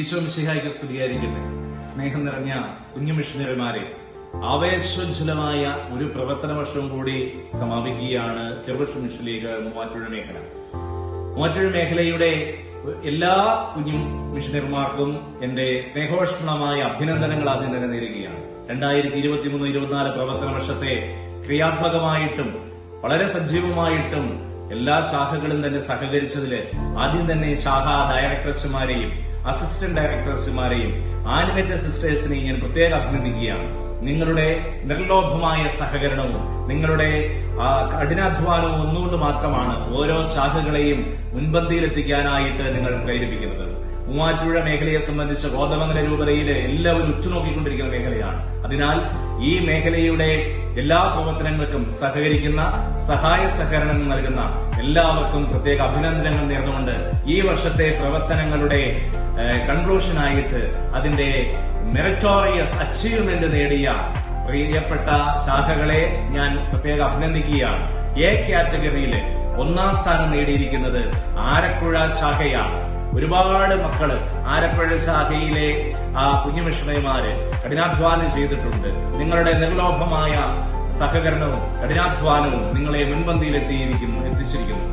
ഈശോ മിശിഹായിക്ക് സ്തുതിയായിരിക്കട്ടെ. സ്നേഹം നിറഞ്ഞ കുഞ്ഞു മിഷണറിമാരെ ആവേശോജ്വലമായ ഒരു പ്രവർത്തന വർഷവും കൂടി സമാപിക്കുകയാണ് ചെറുപക്ഷ മിഷൻ ലീഗ് മൂവാറ്റുഴ മേഖല. മൂവാറ്റുഴ മേഖലയുടെ എല്ലാ കുഞ്ഞു മിഷണറിമാർക്കും എന്റെ സ്നേഹോഷ്മളമായ അഭിനന്ദനങ്ങൾ ആദ്യം തന്നെ നേരുകയാണ്. രണ്ടായിരത്തി ഇരുപത്തി മൂന്ന് ഇരുപത്തിനാല് പ്രവർത്തന വർഷത്തെ ക്രിയാത്മകമായിട്ടും വളരെ സജീവമായിട്ടും എല്ലാ ശാഖകളും തന്നെ സഹകരിച്ചതിൽ ആദ്യം തന്നെ ശാഖ ഡയറക്ടർമാരെയും അസിസ്റ്റന്റ് ഡയറക്ടർമാരെയും ആനിമേറ്റർ സിസ്റ്റേഴ്സിനെയും ഞാൻ പ്രത്യേകം അഭിനന്ദിക്കുകയാണ്. നിങ്ങളുടെ നിർലോഭമായ സഹകരണവും നിങ്ങളുടെ കഠിനാധ്വാനവും ഒന്നുകൊണ്ട് മാത്രമാണ് ഓരോ ശാഖകളെയും മുൻപന്തിയിലെത്തിക്കാനായിട്ട് നിങ്ങൾ പ്രേരിപ്പിക്കുന്നത്. മൂവാറ്റുപുഴ മേഖലയെ സംബന്ധിച്ച് കോതമംഗല രൂപതയിലെ എല്ലാവരും ഉറ്റുനോക്കിക്കൊണ്ടിരിക്കുന്ന മേഖലയാണ്. അതിനാൽ ഈ മേഖലയുടെ എല്ലാ പ്രവർത്തനങ്ങൾക്കും സഹകരിക്കുന്ന സഹായ സഹകരണങ്ങൾ നൽകുന്ന എല്ലാവർക്കും പ്രത്യേക അഭിനന്ദനങ്ങൾ നേർന്നുകൊണ്ട് ഈ വർഷത്തെ പ്രവർത്തനങ്ങളുടെ കൺക്ലൂഷനായിട്ട് അതിന്റെ മെറിറ്റോറിയസ് അച്ചീവ്മെന്റ് നേടിയ പ്രിയപ്പെട്ട ശാഖകളെ ഞാൻ പ്രത്യേക അഭിനന്ദിക്കുകയാണ്. എ കാറ്റഗറിയിലെ ഒന്നാം സ്ഥാനം നേടിയിരിക്കുന്നത് ആരക്കുഴ ശാഖയാണ്. ഒരുപാട് മക്കൾ ആരപ്പഴ ശാഖയിലെ ആ കുഞ്ഞു മിഷണറിമാര് കഠിനാധ്വാനം ചെയ്തിട്ടുണ്ട്. നിങ്ങളുടെ നിർലോഭമായ സഹകരണവും കഠിനാധ്വാനവും നിങ്ങളെ മുൻപന്തിയിൽ എത്തിയിരിക്കുന്നു എത്തിച്ചിരിക്കുന്നു.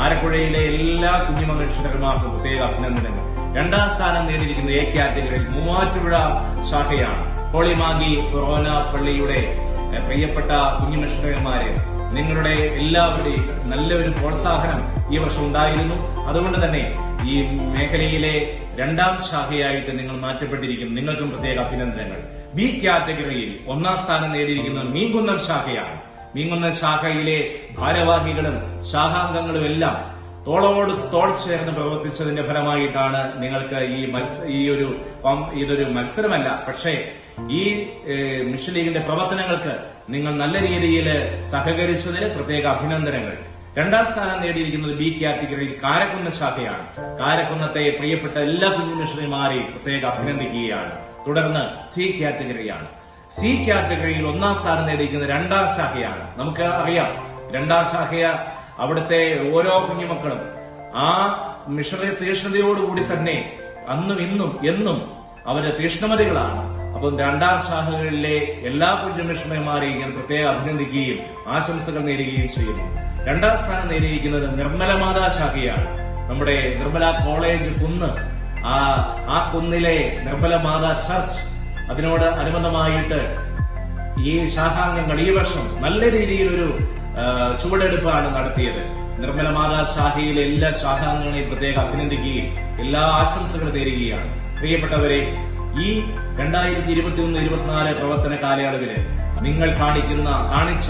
ആലപ്പുഴയിലെ എല്ലാ കുഞ്ഞു മിഷണറിമാർക്കും പ്രത്യേക അഭിനന്ദനങ്ങൾ. രണ്ടാം സ്ഥാനം നേടിയിരിക്കുന്ന എ കാറ്റഗറിയിൽ മൂവാറ്റുപുഴ ശാഖയാണ്. ഹോളിമാഗി കൊറോന പള്ളിയുടെ പ്രിയപ്പെട്ട കുഞ്ഞു മിഷണറിമാരെ നിങ്ങളുടെ എല്ലാവരുടെയും നല്ലൊരു പ്രോത്സാഹനം ഈ വർഷം ഉണ്ടായിരുന്നു. അതുകൊണ്ട് തന്നെ ഈ മേഖലയിലെ രണ്ടാം ശാഖയായിട്ട് നിങ്ങൾ മാറ്റപ്പെട്ടിരിക്കുന്നു. നിങ്ങൾക്കും പ്രത്യേക അഭിനന്ദനങ്ങൾ. ബി കാറ്റഗറിയിൽ ഒന്നാം സ്ഥാനം നേടിയിരിക്കുന്നത് മീൻകുന്നം ശാഖയാണ്. മീൻകുന്നം ശാഖയിലെ ഭാരവാഹികളും ശാഖാംഗങ്ങളും എല്ലാം തോളോട് തോൾ ചേർന്ന് പ്രവർത്തിച്ചതിന്റെ ഫലമായിട്ടാണ് നിങ്ങൾക്ക് ഈ മത്സ ഈ ഒരു ഇതൊരു മത്സരമല്ല. പക്ഷേ ഈ മിഷൻ ലീഗിന്റെ പ്രവർത്തനങ്ങൾക്ക് നിങ്ങൾ നല്ല രീതിയിൽ സഹകരിച്ചതിന് പ്രത്യേക അഭിനന്ദനങ്ങൾ. രണ്ടാം സ്ഥാനം നേടിയിരിക്കുന്നത് ബി കാറ്റഗറിയിൽ കാരക്കുന്ന ശാഖയാണ് കാരക്കുന്നത്തെ പ്രിയപ്പെട്ട എല്ലാ കുഞ്ഞു മിഷണറിമാരെയും പ്രത്യേക അഭിനന്ദിക്കുകയാണ്. തുടർന്ന് സി കാറ്റഗറിയാണ് സി കാറ്റഗറിയിൽ ഒന്നാം സ്ഥാനം നേടിയിരിക്കുന്ന രണ്ടാം ശാഖയാണ്. നമുക്ക് അറിയാം രണ്ടാം ശാഖയ അവിടുത്തെ ഓരോ കുഞ്ഞുമക്കളും ആ മിഷണറി തീഷ്ണതയോടുകൂടി തന്നെ അന്നും ഇന്നും എന്നും അവർ തീഷ്ണമതികളാണ്. അപ്പം രണ്ടാം ശാഖകളിലെ എല്ലാ കുഞ്ഞു മിഷണറിമാരെയും ഞാൻ പ്രത്യേകം അഭിനന്ദിക്കുകയും ആശംസകൾ നേരുകയും ചെയ്യുന്നു. രണ്ടാം സ്ഥാനം നേടിയിരിക്കുന്നത് നിർമ്മല മാതാ ശാഖയാണ് നമ്മുടെ നിർമ്മല കോളേജ് കുന്ന്. ആ ആ കുന്നിലെ നിർമ്മല മാതാ ചർച്ച്. അതിനോട് അനുബന്ധമായിട്ട് ഈ ശാഖാംഗങ്ങൾ ഈ വർഷം നല്ല രീതിയിൽ ഒരു ചുവടെടുപ്പാണ് നടത്തിയത്. നിർമ്മല മാതാ ശാഖയിലെ എല്ലാ ശാഖാംഗങ്ങളെയും പ്രത്യേകം അഭിനന്ദിക്കുകയും എല്ലാ ആശംസകളും തരികയാണ് പ്രിയപ്പെട്ടവരെ ഈ രണ്ടായിരത്തി ഇരുപത്തി ഒന്ന് ഇരുപത്തിനാല് പ്രവർത്തന കാലയളവിൽ നിങ്ങൾ കാണിക്കുന്ന കാണിച്ച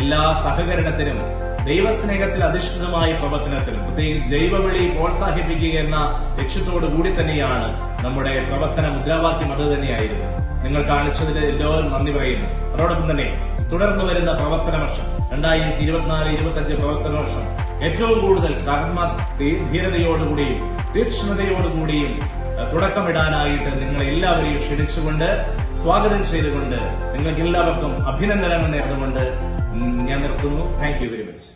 എല്ലാ സഹകരണത്തിനും ദൈവസ്നേഹത്തിൽ അധിഷ്ഠിതമായ പ്രവർത്തനത്തിൽ പ്രത്യേകിച്ച് ദൈവവിളി പ്രോത്സാഹിപ്പിക്കുക എന്ന ലക്ഷ്യത്തോടു കൂടി തന്നെയാണ് നമ്മുടെ പ്രവർത്തന മുദ്രാവാക്യം അത് തന്നെയായിരുന്നു. നിങ്ങൾ കാണിച്ചതിൽ എല്ലാവരും നന്ദി പറയുന്നു. അതോടൊപ്പം തന്നെ തുടർന്നു വരുന്ന പ്രവർത്തന വർഷം രണ്ടായിരത്തി ഇരുപത്തിനാല് ഇരുപത്തി പ്രവർത്തന വർഷം ഏറ്റവും കൂടുതൽ ധീരതയോടുകൂടിയും തീക്ഷ്ണതയോടുകൂടിയും തുടക്കമിടാനായിട്ട് നിങ്ങളെ എല്ലാവരെയും ക്ഷണിച്ചുകൊണ്ട് സ്വാഗതം ചെയ്തുകൊണ്ട് നിങ്ങൾക്ക് എല്ലാവർക്കും അഭിനന്ദനങ്ങൾ നേർന്നുകൊണ്ട് ഞാൻ നിർത്തുന്നു. Thank you very much